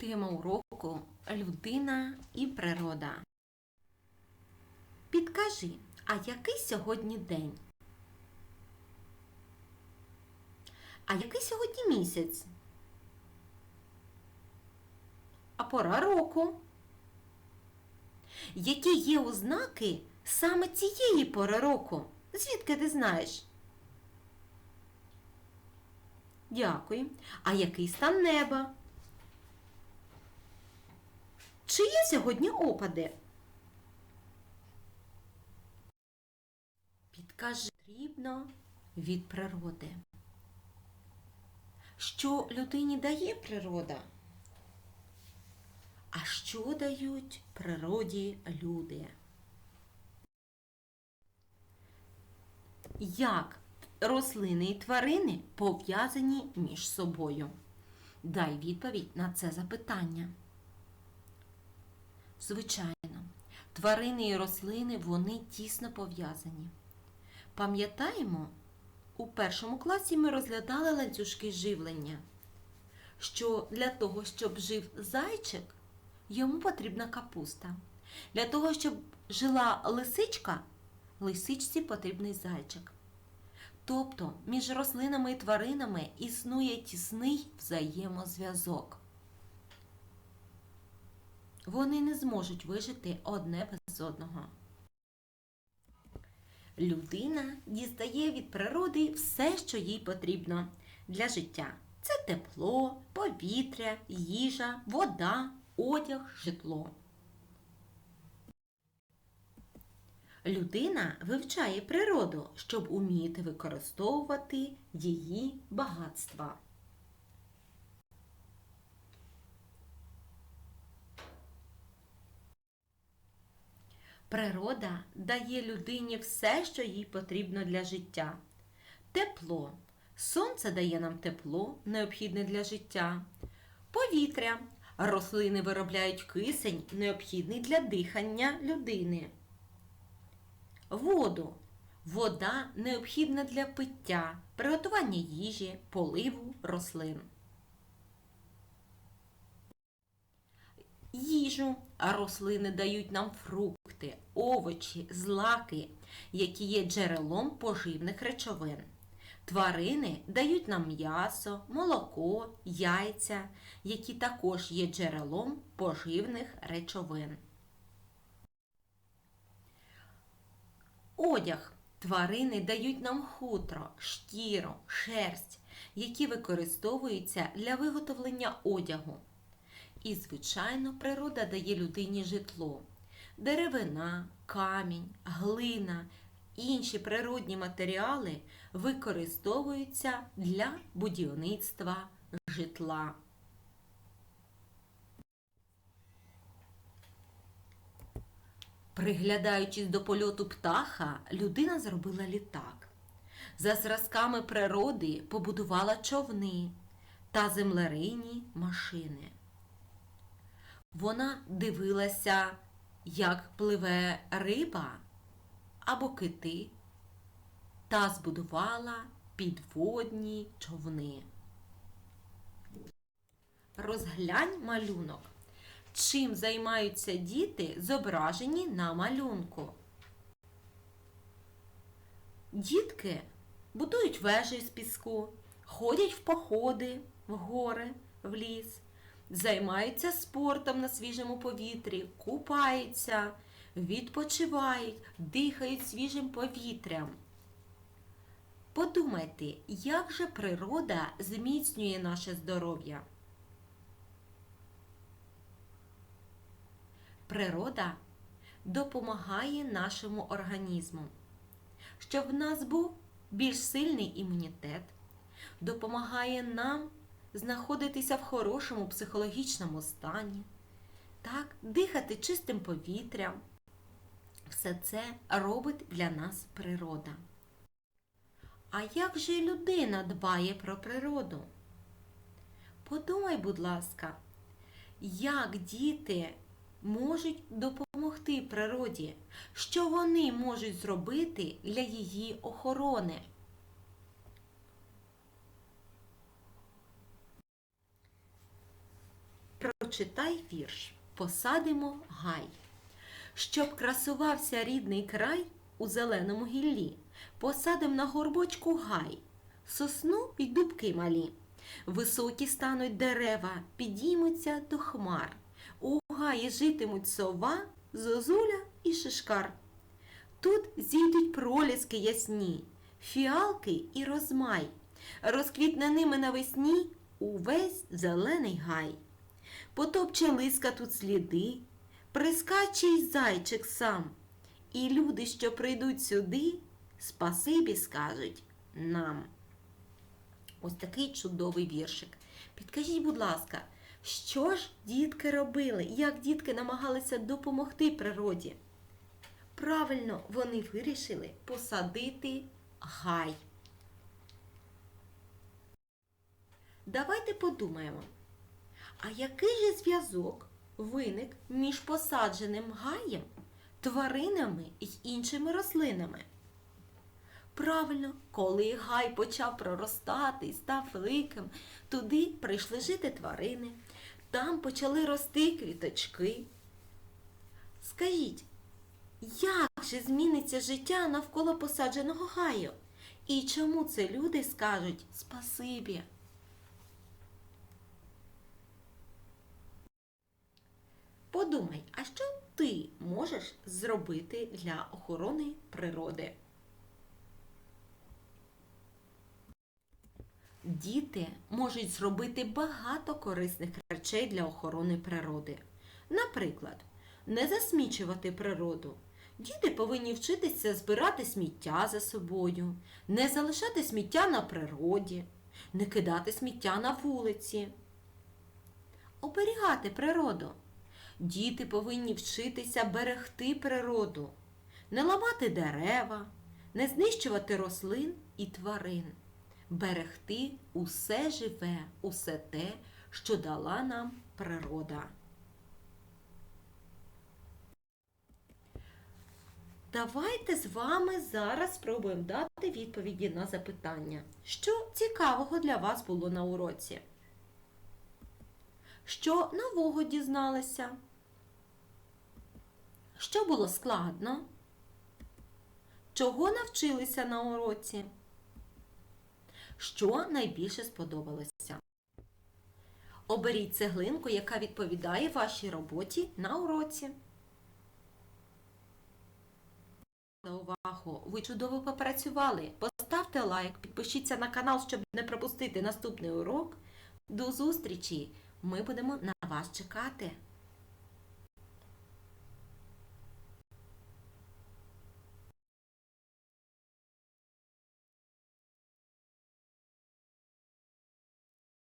Тема уроку Людина і природа. Підкажи, а який сьогодні день? А який сьогодні місяць? А пора року? Які є ознаки саме цієї пори року? Звідки ти знаєш? Дякую. А який стан неба? Чи є сьогодні опади? Підкажи потрібно від природи. Що людині дає природа? А що дають природі люди? Як рослини і тварини пов'язані між собою? Дай відповідь на це запитання. Звичайно, тварини і рослини вони тісно пов'язані. Пам'ятаємо, у першому класі ми розглядали ланцюжки живлення, що для того, щоб жив зайчик, йому потрібна капуста. Для того, щоб жила лисичка, лисичці потрібний зайчик. Тобто між рослинами і тваринами існує тісний взаємозв'язок. Вони не зможуть вижити одне без одного. Людина дістає від природи все, що їй потрібно для життя. Це тепло, повітря, їжа, вода, одяг, житло. Людина вивчає природу, щоб уміти використовувати її багатства. Природа дає людині все, що їй потрібно для життя. Тепло. Сонце дає нам тепло, необхідне для життя. Повітря. Рослини виробляють кисень, необхідний для дихання людини. Воду. Вода необхідна для пиття, приготування їжі, поливу рослин. Їжу, рослини дають нам фрукти, овочі, злаки, які є джерелом поживних речовин. Тварини дають нам м'ясо, молоко, яйця, які також є джерелом поживних речовин. Одяг. Тварини дають нам хутро, шкіру, шерсть, які використовуються для виготовлення одягу. І, звичайно, природа дає людині житло. Деревина, камінь, глина, інші природні матеріали використовуються для будівництва житла. Приглядаючись до польоту птаха, людина зробила літак. За зразками природи побудувала човни та землерийні машини. Вона дивилася, як пливе риба або кити, та збудувала підводні човни. Розглянь малюнок. Чим займаються діти, зображені на малюнку? Дітки будують вежі з піску, ходять в походи, в гори, в ліс, займаються спортом на свіжому повітрі, купаються, відпочивають, дихають свіжим повітрям. Подумайте, як же природа зміцнює наше здоров'я? Природа допомагає нашому організму, щоб в нас був більш сильний імунітет, допомагає нам знаходитися в хорошому психологічному стані, так, дихати чистим повітрям. Все це робить для нас природа. А як же людина дбає про природу? Подумай, будь ласка, як діти можуть допомогти природі, що вони можуть зробити для її охорони. Прочитай прочитай вірш. Посадимо гай. Щоб красувався рідний край у зеленому гіллі, посадим на горбочку гай, сосну й дубки малі. Високі стануть дерева, підіймуться до хмар. У гаї житимуть сова, зозуля і шишкар. Тут зійдуть проліски ясні, фіалки і розмай, розквітне ними навесні увесь зелений гай. Потопче лиска тут сліди, прискаче й зайчик сам, і люди, що прийдуть сюди, спасибі скажуть нам. Ось такий чудовий віршик. Підкажіть, будь ласка, що ж дітки робили? Як дітки намагалися допомогти природі? Правильно, вони вирішили посадити гай. Давайте подумаємо, а який же зв'язок виник між посадженим гаєм, тваринами і іншими рослинами? Правильно, коли гай почав проростати і став великим, туди прийшли жити тварини, там почали рости квіточки. Скажіть, як же зміниться життя навколо посадженого гаю? І чому це люди скажуть спасибі? Подумай, а що ти можеш зробити для охорони природи? Діти можуть зробити багато корисних речей для охорони природи. Наприклад, не засмічувати природу. Діти повинні вчитися збирати сміття за собою, не залишати сміття на природі, не кидати сміття на вулиці. Оберігати природу. Діти повинні вчитися берегти природу, не ламати дерева, не знищувати рослин і тварин, берегти усе живе, усе те, що дала нам природа. Давайте з вами зараз спробуємо дати відповіді на запитання. Що цікавого для вас було на уроці? Що нового дізналися? Що було складно? Чого навчилися на уроці? Що найбільше сподобалося? Оберіть цеглинку, яка відповідає вашій роботі на уроці. За увагу! Ви чудово попрацювали. Поставте лайк, підпишіться на канал, щоб не пропустити наступний урок. До зустрічі! Ми будемо на вас чекати.